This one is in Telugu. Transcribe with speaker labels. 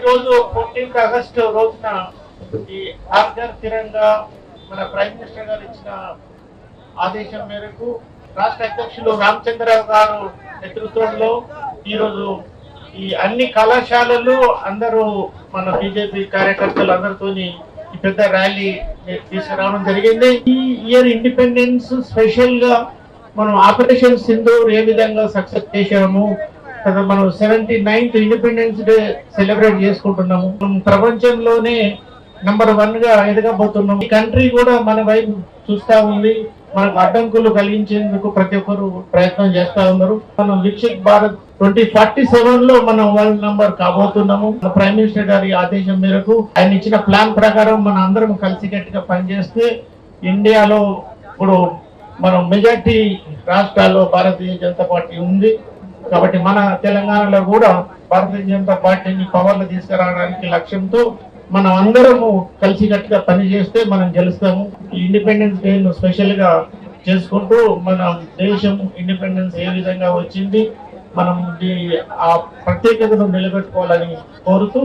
Speaker 1: ఈరోజు ఫోర్టీన్త్ ఆగస్టు రోజున ఈ ఆర్గర్ తిరంగా మన ప్రైమ్ మినిస్టర్ గారు ఇచ్చిన ఆదేశం మేరకు రాష్ట్ర అధ్యక్షులు రామచంద్రరావు గారు నేతృత్వంలో ఈరోజు ఈ అన్ని కళాశాలలు అందరూ మన బీజేపీ కార్యకర్తలు అందరితోని ఈ పెద్ద ర్యాలీ తీసుకురావడం జరిగింది. ఈ ఇయర్ ఇండిపెండెన్స్ స్పెషల్గా మనం ఆపరేషన్ సింధూర్ ఏ విధంగా సక్సెస్ చేశాము కదా మనం seventy ninth Independence Day celebrate చేసుకుంటున్నాము. మనం ప్రపంచంలోనే నంబర్ వన్గా ఎదగబోతున్నాం ఈ కంట్రీ కూడా మన వైపు చూస్తా ఉంది. మనకు అడ్డంకులు కలిగించేందుకు ప్రతి ఒక్కరు ప్రయత్నం చేస్తా ఉన్నారు. మనం విక్షిత్ భారత్ ట్వంటీ ఫార్టీ సెవెన్లో మనం వరల్డ్ నంబర్ కాబోతున్నాము. ప్రైమ్ మినిస్టర్ గారి ఆదేశం మేరకు ఆయన ఇచ్చిన ప్లాన్ ప్రకారం మన అందరం కలిసికట్టుగా పనిచేస్తే ఇండియాలో ఇప్పుడు మనం మెజార్టీ రాష్ట్రాల్లో భారతీయ జనతా పార్టీ ఉంది. కాబట్టి మన తెలంగాణలో కూడా భారతీయ జనతా పార్టీని పవర్లు తీసుకురావడానికి లక్ష్యంతో మనం అందరము కలిసికట్టుగా పనిచేస్తే మనం గెలుస్తాము. ఈ ఇండిపెండెన్స్ డేను స్పెషల్గా చేసుకుంటూ మన దేశం ఇండిపెండెన్స్ ఏ విధంగా వచ్చింది మనం ఆ ప్రత్యేకతను నిలబెట్టుకోవాలని కోరుతూ